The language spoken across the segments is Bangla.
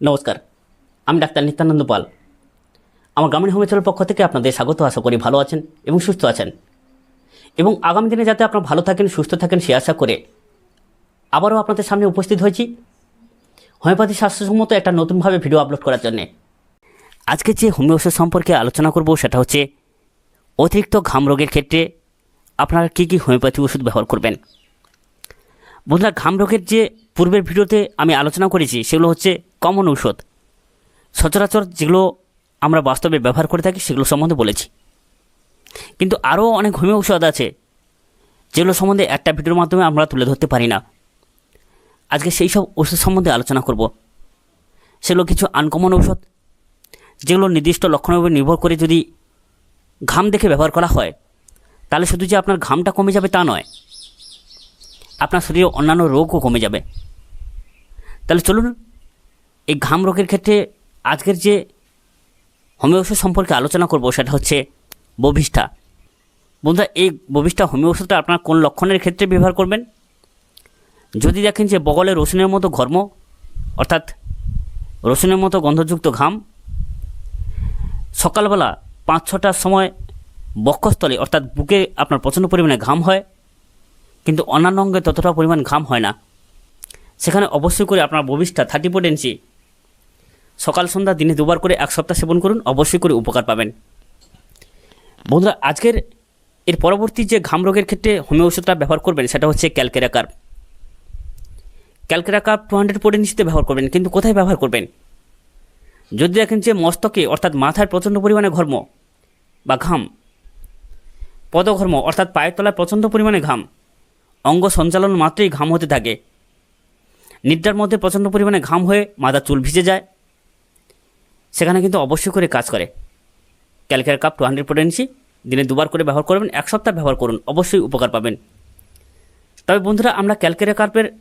নমস্কার, আমি ডাক্তার নিত্যানন্দ পাল। আমার গ্রামীণ হোমিওপ্যাথির পক্ষ থেকে আপনাদের স্বাগত, আশা করি ভালো আছেন এবং সুস্থ আছেন। এবং আগামী দিনে যাতে আপনারা ভালো থাকেন, সুস্থ থাকেন, সে আশা করে আবারও আপনাদের সামনে উপস্থিত হয়েছি হোমিওপ্যাথি স্বাস্থ্যসম্মত একটা নতুনভাবে ভিডিও আপলোড করার জন্যে। আজকে যে হোমিও ওষুধ সম্পর্কে আলোচনা করব, সেটা হচ্ছে অতিরিক্ত ঘাম রোগের ক্ষেত্রে আপনারা কী কী হোমিওপ্যাথি ওষুধ ব্যবহার করবেন। বন্ধুরা, ঘাম রোগের যে পূর্বের ভিডিওতে আমি আলোচনা করেছি, সেগুলো হচ্ছে কমন ঔষধ। সচরাচর যেগুলো আমরা বাস্তবে ব্যবহার করে থাকি সেগুলো সম্বন্ধে বলেছি। কিন্তু আরও অনেক হোমিও ঔষধ আছে, যেগুলো সম্বন্ধে একটা ভিডিওর মাধ্যমে আমরা তুলে ধরতে পারি না। আজকে সেই সব ওষুধ সম্বন্ধে আলোচনা করব। সেগুলো কিছু আনকমন ঔষধ, যেগুলো নির্দিষ্ট লক্ষণের উপর নির্ভর করে যদি ঘাম দেখে ব্যবহার করা হয়, তাহলে শুধু যে আপনার ঘামটা কমে যাবে তা নয়, আপনার শরীরে অন্যান্য রোগও কমে যাবে। তাহলে চলুন এই ঘাম রোগের ক্ষেত্রে আজকের যে হোমিও ওষুধ সম্পর্কে আলোচনা করব সেটা হচ্ছে বভিষ্ঠা। বন্ধুরা, এই ববিষ্ঠা হোমিও ওষুধটা আপনার কোন লক্ষণের ক্ষেত্রে ব্যবহার করবেন? যদি দেখেন যে বগলে রসুনের মতো ঘর্ম, অর্থাৎ রসুনের মতো গন্ধযুক্ত ঘাম, সকালবেলা পাঁচ ছটার সময় বক্ষস্থলে, অর্থাৎ বুকে আপনার প্রচণ্ড পরিমাণে ঘাম হয়, কিন্তু অন্যান্য অঙ্গে ততটা পরিমাণ ঘাম হয় না। সেখানে অবশ্যই করে আপনার ববিষ্ঠা থার্টি পোটেন্সি সকাল সন্ধ্যা দিনে দুবার করে এক সপ্তাহ সেবন করুন, অবশ্যই করে উপকার পাবেন। বন্ধুরা, আজকের এর পরবর্তী যে ঘাম রোগের ক্ষেত্রে হোমিও ওষুধটা ব্যবহার করবেন, সেটা হচ্ছে ক্যালকেরাকার ক্যালকেরাকার টু হান্ড্রেড নিশ্চিত ব্যবহার করবেন, কিন্তু কোথায় ব্যবহার করবেন? যদি দেখেন যে মস্তকে, অর্থাৎ মাথায় প্রচণ্ড পরিমাণে ঘর্ম বা ঘাম, পদঘর্ম, অর্থাৎ পায়ের তলায় প্রচণ্ড পরিমাণে ঘাম, অঙ্গ সঞ্চালন মাত্রই ঘাম হতে থাকে। নিদ্রার মধ্যে প্রচণ্ড পরিমাণে ঘাম হয়ে মাথা চুল ভিজে যায় সেখানে কিন্তু অবশ্যই করে কাজ করে। ক্যালকের কাপ টু হান্ড্রেড পোটেন্সি দিনে দুবার করে ব্যবহার করবেন, এক সপ্তাহ ব্যবহার করুন, অবশ্যই উপকার পাবেন। তবে বন্ধুরা, আমরা ক্যালকেরিয়া কার্পের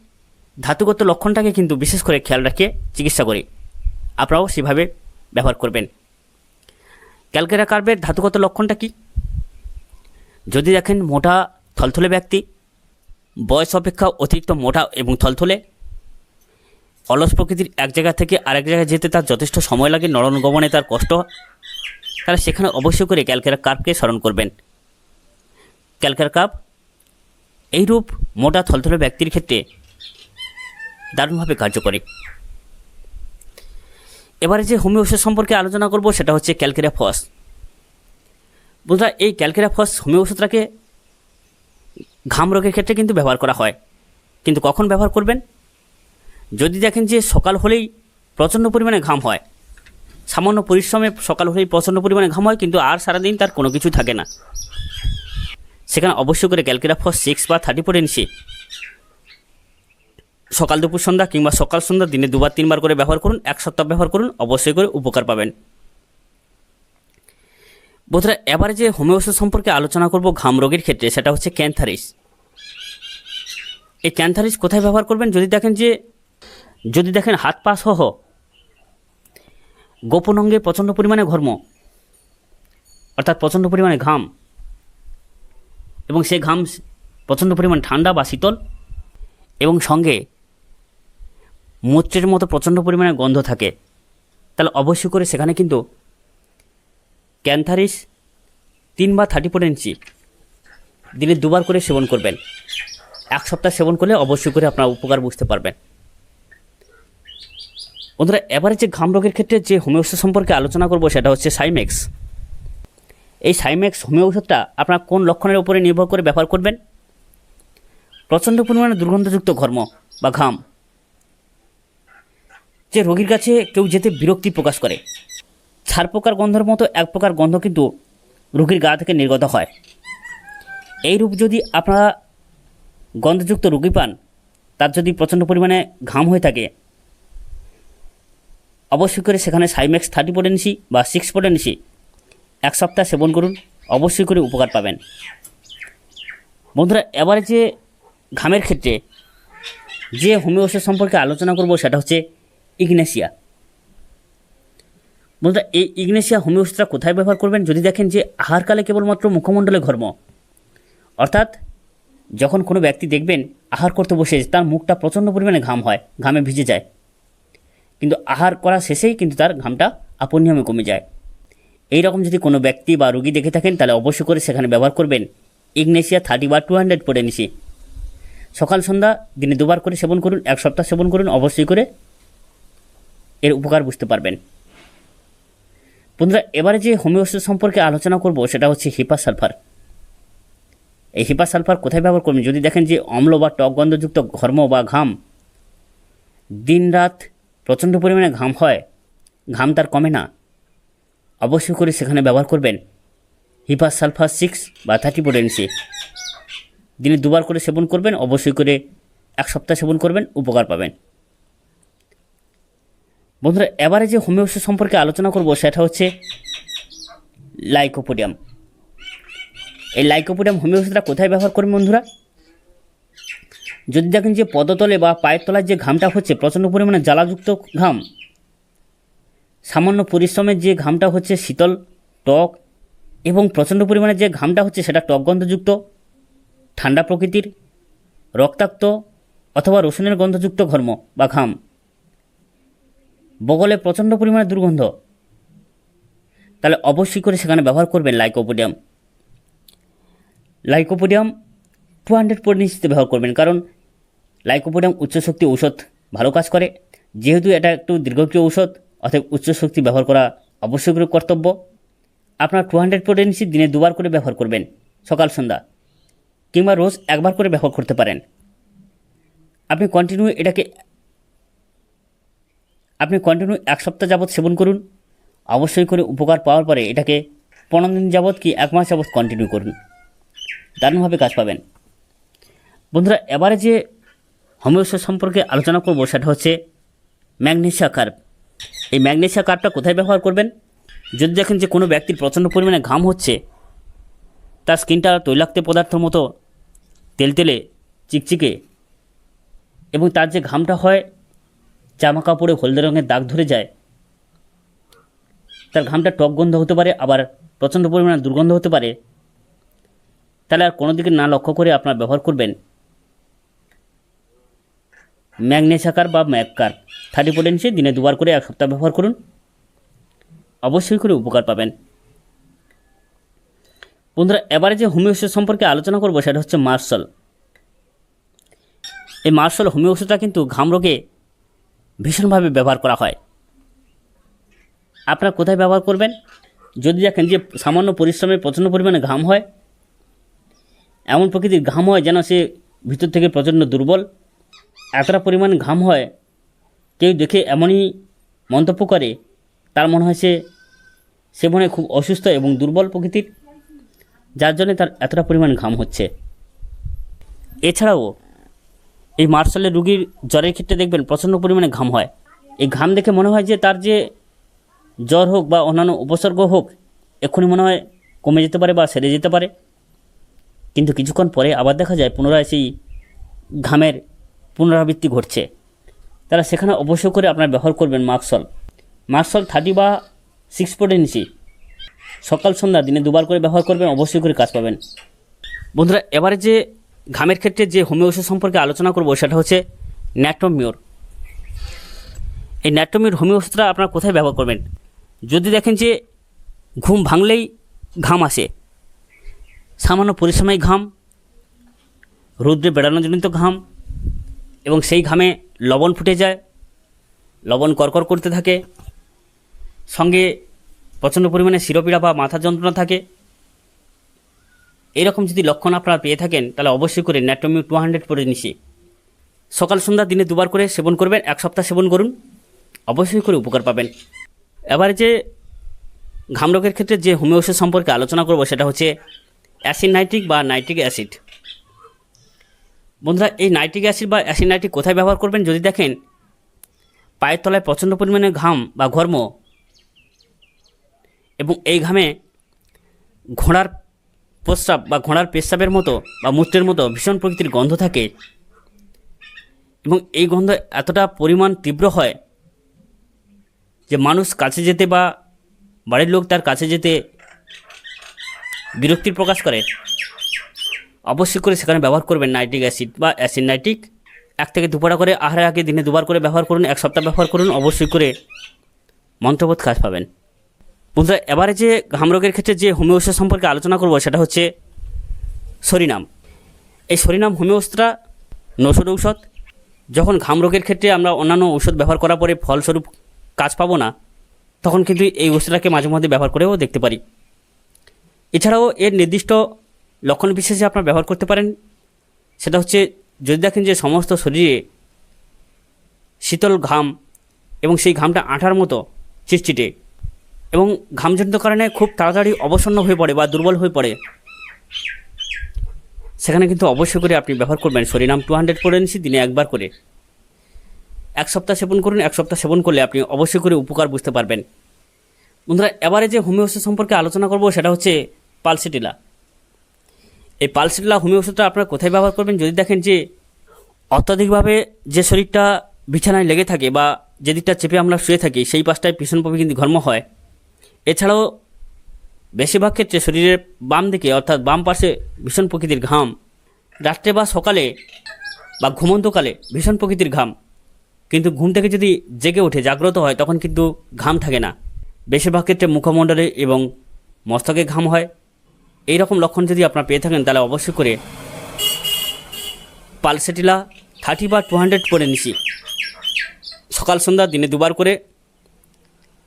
ধাতুগত লক্ষণটাকে কিন্তু বিশেষ করে খেয়াল রাখিয়ে চিকিৎসা করি। আপনারাও সেভাবে ব্যবহার করবেন। ক্যালকেরিয়া কার্পের ধাতুগত লক্ষণটা কি? যদি দেখেন মোটা, থলথলে ব্যক্তি, বয়স অপেক্ষা অতিরিক্ত মোটা এবং থলথলে অলস প্রকৃতির এক জায়গা থেকে আরেক জায়গায় যেতে তার যথেষ্ট সময় লাগে, নরম গমনে তার কষ্ট। তাহলে সেখানে অবশ্যই করে ক্যালকেরা কার্পকে স্মরণ করবেন। ক্যালকেরা কাপ, এইরূপ মোটা থলথলে ব্যক্তির ক্ষেত্রে দারুণভাবে কার্যকরী। এবারে যে হোমিও ওষুধ সম্পর্কে আলোচনা করব, সেটা হচ্ছে ক্যালকেরা ফস। বন্ধুরা, এই ক্যালকেরা ফস হোমিও ওষুধটাকে ঘাম রোগের ক্ষেত্রে কিন্তু ব্যবহার করা হয়। কিন্তু কখন ব্যবহার করবেন? যদি দেখেন যে সকাল হলেই প্রচণ্ড পরিমাণে ঘাম হয়, সামান্য পরিশ্রমে সকাল হলেই প্রচণ্ড পরিমাণে ঘাম হয়, কিন্তু আর সারাদিন তার কোনো কিছু থাকে না। সেখানে অবশ্যই করে ক্যালকেরাফস সিক্স বা থার্টি ফোর ইঞ্চি। সকাল দুপুর সন্ধ্যা কিংবা সকাল সন্ধ্যা দিনে দুবার তিনবার করে ব্যবহার করুন, এক সপ্তাহ ব্যবহার করুন, অবশ্যই করে উপকার পাবেন। বোধহয় এবারে যে হোমিও সম্পর্কে আলোচনা করব ঘাম রোগের ক্ষেত্রে, সেটা হচ্ছে ক্যান্থারিস। এই ক্যান্থারিস কোথায় ব্যবহার করবেন? যদি দেখেন যে যদি দেখেন হাত পা সহ, গোপন অঙ্গে প্রচণ্ড পরিমাণে ঘর্ম, অর্থাৎ প্রচণ্ড পরিমাণে ঘাম, এবং সে ঘাম প্রচণ্ড পরিমাণ ঠান্ডা বা শীতল, এবং সঙ্গে মূত্রের মতো প্রচণ্ড পরিমাণে গন্ধ থাকে, তাহলে অবশ্যই করে সেখানে কিন্তু ক্যান্থারিস তিন বা থার্টি ফোর ইঞ্চি দিনে দুবার করে সেবন করবেন। এক সপ্তাহ সেবন করলে অবশ্যই করে আপনার উপকার বুঝতে পারবেন। বন্ধুরা, এবারে যে ঘাম রোগের ক্ষেত্রে যে হোমিও ওষুধ সম্পর্কে আলোচনা করব সেটা হচ্ছে সাইমেক্স এই সাইমেক্স হোমিও ওষুধটা আপনার কোন লক্ষণের উপরে নির্ভর করে ব্যবহার করবেন? প্রচণ্ড পরিমাণে দুর্গন্ধযুক্ত ঘর্ম বা ঘাম। যে রোগীর কাছে কেউ যেতে বিরক্তি প্রকাশ করে। ছার প্রকার গন্ধের মতো এক প্রকার গন্ধ কিন্তু রোগীর গা থেকে নির্গত হয়। এই রূপ যদি আপনারা গন্ধযুক্ত রোগী পান, তার যদি প্রচণ্ড পরিমাণে ঘাম হয়ে থাকে অবশ্যই করে সেখানে সাইম্যাক্স থার্টি পোটেন্সি বা সিক্স পোটেন্সি এক সপ্তাহ সেবন করুন, অবশ্যই করে উপকার পাবেন। বন্ধুরা, এবারে যে ঘামের ক্ষেত্রে যে হোমিও ওষুধ সম্পর্কে আলোচনা করব সেটা হচ্ছে ইগনেশিয়া বন্ধুরা, এই ইগনেশিয়া হোমিও কোথায় ব্যবহার করবেন? যদি দেখেন যে আহারকালে কেবলমাত্র মুখমণ্ডলে ঘর্ম, অর্থাৎ যখন কোনো ব্যক্তি দেখবেন আহার করতে বসে, তার মুখটা প্রচণ্ড পরিমাণে ঘাম হয়, ঘামে ভিজে যায়। কিন্তু আহার করা শেষেই কিন্তু তার ঘামটা আপন নিয়মে কমে যায়। এই রকম যদি কোনো ব্যক্তি বা রুগী দেখে থাকেন, তাহলে অবশ্যই করে সেখানে ব্যবহার করবেন। ইগনেশিয়া থার্টি বা টু হান্ড্রেড পটেন্সি সকাল, সন্ধ্যা, দিনে দুবার করে সেবন করুন, এক সপ্তাহ সেবন করুন, অবশ্যই করে এর উপকার বুঝতে পারবেন। বন্ধুরা, এবারে যে হোমিও ওষুধ সম্পর্কে আলোচনা করব, সেটা হচ্ছে হিপা সালফার এই হিপা সালফার কোথায় ব্যবহার করবেন? যদি দেখেন যে অম্ল বা টক গন্ধযুক্ত ঘর্ম বা ঘাম দিনরাত প্রচণ্ড পরিমাণে ঘাম হয়। ঘাম তার কমে না। অবশ্যই করে সেখানে ব্যবহার করবেন। হিপা সালফার সিক্স বা থার্টি পোটেন্সি দিনে দুবার করে সেবন করবেন, অবশ্যই করে এক সপ্তাহ সেবন করবেন, উপকার পাবেন। বন্ধুরা, এবারে যে হোমিও ওষুধ সম্পর্কে আলোচনা করব, সেটা হচ্ছে লাইকোপোডিয়াম। এই লাইকোপোডিয়াম হোমিও ওষুধটা কোথায় ব্যবহার করবেন বন্ধুরা? যদি দেখেন যে পদতলে বা পায়ের তলার যে ঘামটা হচ্ছে, প্রচণ্ড পরিমাণে জ্বালাযুক্ত ঘাম, সামান্য পরিশ্রমের যে ঘামটা হচ্ছে শীতল টক এবং প্রচণ্ড পরিমাণে যে ঘামটা হচ্ছে সেটা টক গন্ধযুক্ত, ঠান্ডা প্রকৃতির, রক্তাক্ত অথবা রসুনের গন্ধযুক্ত ঘর্ম বা ঘাম, বগলে প্রচণ্ড পরিমাণে দুর্গন্ধ, তাহলে অবশ্যই করে সেখানে ব্যবহার করবেন লাইকোপোডিয়াম। লাইকোপোডিয়াম টু হান্ড্রেড পরিনিশিতে ব্যবহার করবেন, কারণ লাইকোপোডিয়াম উচ্চশক্তি ঔষধ ভালো কাজ করে। যেহেতু এটা একটু দীর্ঘক্রিয় ঔষধ, অতএব উচ্চশক্তি ব্যবহার করা অবশ্যই করে কর্তব্য। আপনার টু হান্ড্রেড পটেন্সি দিনে দুবার করে ব্যবহার করবেন, সকাল, সন্ধ্যা, কিংবা রোজ একবার করে ব্যবহার করতে পারেন। আপনি কন্টিনিউ এটাকে, আপনি কন্টিনিউ এক সপ্তাহ যাবৎ সেবন করুন। অবশ্যই করে উপকার পাওয়ার পরে এটাকে পনেরো দিন যাবৎ কি এক মাস যাবৎ কন্টিনিউ করুন। দারুণভাবে কাজ পাবেন। বন্ধুরা, এবারে যে হোমিওপ্যাথি সম্পর্কে আলোচনা করব, সেটা হচ্ছে ম্যাগনেশিয়া কার্প এই ম্যাগনেশিয়া কার্পটা কোথায় ব্যবহার করবেন? যদি দেখেন যে কোনো ব্যক্তির প্রচণ্ড পরিমাণে ঘাম হচ্ছে, তার স্কিনটা তৈলাক্ত পদার্থের মতো তেলতেলে চিকচিকে, এবং তার যে ঘামটা হয় জামা কাপড়ে হলদে রঙের দাগ ধরে যায়, তার ঘামটা টক গন্ধ হতে পারে, আবার প্রচণ্ড পরিমাণে দুর্গন্ধ হতে পারে, তাহলে আর কোনো দিকে না লক্ষ্য করে আপনার ব্যবহার করবেন। ম্যাগনেসাকার বা ম্যাককার। থার্টি পোটেন্সি, দিনে দুবার করে এক সপ্তাহ ব্যবহার করুন। অবশ্যই করে উপকার পাবেন। বন্ধুরা, এবারে যে হোমিও সম্পর্কে আলোচনা করব সেটা হচ্ছে মার্শাল। এই মার্শাল হোমিও কিন্তু ঘাম রোগে ভীষণভাবে ব্যবহার করা হয়। আপনারা কোথায় ব্যবহার করবেন? যদি দেখেন যে সামান্য পরিশ্রমে প্রচণ্ড পরিমাণে ঘাম হয়, এমন প্রকৃতির ঘাম হয় যেন সে ভিতর থেকে প্রচণ্ড দুর্বল। এতটা পরিমাণ ঘাম হয়, কেউ দেখে এমনই মন্তব্য করে, তার মনে হয় সে সে মনে খুব অসুস্থ এবং দুর্বল প্রকৃতির, যার জন্য তার এতটা পরিমাণ ঘাম হচ্ছে। এছাড়াও, এই মার্শালের রুগীর জ্বরের ক্ষেত্রে দেখবেন প্রচণ্ড পরিমাণে ঘাম হয়। এই ঘাম দেখে মনে হয় যে তার যে জ্বর হোক বা অন্যান্য উপসর্গ হোক, এক্ষুনি মনে হয় কমে যেতে পারে বা সেরে যেতে পারে। কিন্তু কিছুক্ষণ পরে আবার দেখা যায় পুনরায় সেই ঘামের পুনরাবৃত্তি ঘটছে। তারা সেখানে অবশ্যই করে আপনারা ব্যবহার করবেন merc sol. Merc sol thirty বা সিক্স পোটেন্সি সকাল, সন্ধ্যা, দিনে দুবার করে ব্যবহার করবেন, অবশ্যই করে কাজ পাবেন। বন্ধুরা, এবারে যে ঘামের ক্ষেত্রে যে হোমিও সম্পর্কে আলোচনা করব, সেটা হচ্ছে ন্যাটোমিওর। এই ন্যাটোমিওর হোমিও ওষুধটা আপনারা কোথায় ব্যবহার করবেন? যদি দেখেন যে ঘুম ভাঙলেই ঘাম আসে। সামান্য পরিশ্রমেই ঘাম, রৌদ্রে বেড়ানোজনিত ঘাম এবং সেই ঘামে লবণ ফুটে যায়, লবণ করকর করতে থাকে। সঙ্গে প্রচণ্ড পরিমাণে শিরোপীড়া বা মাথা যন্ত্রণা থাকে। এরকম যদি লক্ষণ আপনারা পেয়ে থাকেন, তাহলে অবশ্যই করে ন্যাটোমিউ টু হান্ড্রেড পরে নিছি সকাল সন্ধ্যা দিনে দুবার করে সেবন করবেন, এক সপ্তাহ সেবন করুন, অবশ্যই করে উপকার পাবেন। এবারে যে ঘামরোগের ক্ষেত্রে যে হোমিও সম্পর্কে আলোচনা করব, সেটা হচ্ছে অ্যাসিড নাইট্রিক বা নাইট্রিক অ্যাসিড। বন্ধুরা, এই নাইট্রিক অ্যাসিড বা অ্যাসিড নাইট্রিক কোথায় ব্যবহার করবেন? যদি দেখেন, পায়ের তলায় প্রচণ্ড পরিমাণে ঘাম বা ঘর্ম এবং এই ঘামে ঘোড়ার প্রস্রাব বা ঘোড়ার পেশাবের মতো বা মূত্রের মতো ভীষণ প্রকৃতির গন্ধ থাকে এবং এই গন্ধ এতটা পরিমাণ তীব্র হয় যে মানুষ কাছে যেতে বা বাড়ির লোক তার কাছে যেতে বিরক্তির প্রকাশ করে। অবশ্যই করে সেখানে ব্যবহার করবেন নাইট্রিক অ্যাসিড বা অ্যাসিড নাইট্রিক। এক থেকে দুপারা করে আহারের আগে দিনে দুবার করে ব্যবহার করুন, এক সপ্তাহ ব্যবহার করুন, অবশ্যই করে মন্ত্রবোধ কাজ পাবেন। বন্ধুরা, এবারে যে ঘামরোগের ক্ষেত্রে যে হোমিও ওষুধ সম্পর্কে আলোচনা করব, সেটা হচ্ছে সরিনাম। এই সরিনাম হোমিও ওষুধটা নৌষধ ঔষধ, যখন ঘাম রোগের ক্ষেত্রে আমরা অন্যান্য ঔষধ ব্যবহার করার পরে ফলস্বরূপ কাজ পাবো না, তখন কিন্তু এই ওষুধটাকে মাঝে মধ্যে ব্যবহার করেও দেখতে পারি। এছাড়াও এর নির্দিষ্ট লক্ষণ বিশেষে আপনারা ব্যবহার করতে পারেন। সেটা হচ্ছে, যদি দেখেন যে সমস্ত শরীরে শীতল ঘাম এবং সেই ঘামটা আঠার মতো চিটচিটে এবং ঘামজনিত কারণে খুব তাড়াতাড়ি অবসন্ন হয়ে পড়ে বা দুর্বল হয়ে পড়ে, সেখানে কিন্তু অবশ্যই করে আপনি ব্যবহার করবেন। সরিনাম টু হান্ড্রেড করে নিচ্ছি দিনে একবার করে। এক সপ্তাহ সেবন করুন, এক সপ্তাহ সেবন করলে আপনি অবশ্যই করে উপকার বুঝতে পারবেন। বন্ধুরা, এবারে যে হোমিও সম্পর্কে আলোচনা করব, সেটা হচ্ছে পালসিটিলা। এই পালসিটলা হোমিও ওষুধটা আপনারা কোথায় ব্যবহার করবেন? যদি দেখেন যে অত্যাধিকভাবে যে শরীরটা বিছানায় লেগে থাকে বা যে দিকটা চেপে আমরা শুয়ে থাকি, সেই পাশটায় ভীষণভাবে কিন্তু ঘর্ম হয়। এছাড়াও বেশিরভাগ ক্ষেত্রে শরীরের বাম দিকে, অর্থাৎ বাম পাশে ভীষণ প্রকৃতির ঘাম, রাত্রে বা সকালে বা ঘুমন্তকালে ভীষণ প্রকৃতির ঘাম। কিন্তু ঘুম থেকে যদি জেগে ওঠে, জাগ্রত হয়, তখন কিন্তু ঘাম থাকে না। বেশিরভাগ ক্ষেত্রে মুখমণ্ডলে এবং মস্তকে ঘাম হয়। এই রকম লক্ষণ যদি আপনারা পেয়ে থাকেন, তাহলে অবশ্যই করে পালসেটিলা থার্টি বা টু হান্ড্রেড করে নিছি। সকাল, সন্ধ্যা, দিনে দুবার করে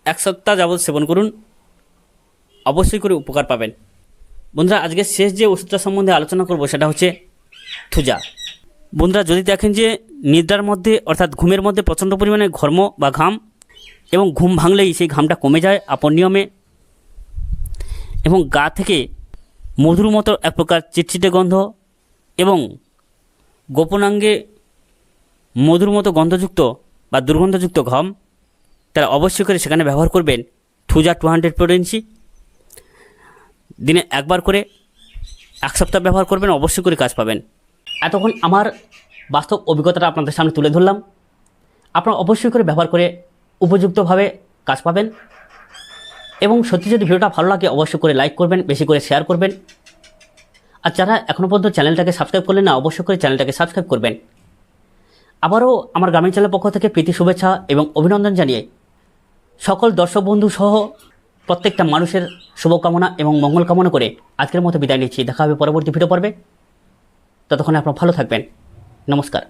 এক সপ্তাহ যাবৎ সেবন করুন। অবশ্যই করে উপকার পাবেন। বন্ধুরা, আজকে শেষ যে ওষুধটা সম্বন্ধে আলোচনা করব, সেটা হচ্ছে থুজা। বন্ধুরা, যদি দেখেন যে নিদ্রার মধ্যে, অর্থাৎ ঘুমের মধ্যে প্রচণ্ড পরিমাণে ঘর্ম বা ঘাম এবং ঘুম ভাঙলেই সেই ঘামটা কমে যায় আপন নিয়মে এবং গা থেকে মধুর মতো এক প্রকার চিটচিটে গন্ধ এবং গোপনাঙ্গে মধুর মতো গন্ধযুক্ত বা দুর্গন্ধযুক্ত ঘম, তারা অবশ্যই করে সেখানে ব্যবহার করবেন থুজা টু হান্ড্রেড পোটেন্সি দিনে একবার করে এক সপ্তাহ ব্যবহার করবেন, অবশ্যই করে কাজ পাবেন। এতক্ষণ আমার বাস্তব অভিজ্ঞতাটা আপনাদের সামনে তুলে ধরলাম। আপনারা অবশ্যই করে ব্যবহার করে উপযুক্তভাবে কাজ পাবেন। এবং সত্যি যদি ভিডিওটা ভালো লাগে, অবশ্যই করে লাইক করবেন, বেশি করে শেয়ার করবেন। আর যারা এখনও পর্যন্ত চ্যানেলটাকে সাবস্ক্রাইব করলেন না, অবশ্যই করে চ্যানেলটাকে সাবস্ক্রাইব করবেন। আবারও আমার গ্রামীণ চ্যানেলের পক্ষ থেকে প্রীতি শুভেচ্ছা এবং অভিনন্দন জানিয়ে সকল দর্শক বন্ধু সহ প্রত্যেকটা মানুষের শুভকামনা এবং মঙ্গল কামনা করে আজকের মতো বিদায় নিচ্ছি। দেখা হবে পরবর্তী ভিডিও পর্বে। ততক্ষণে আপনারা ভালো থাকবেন। নমস্কার।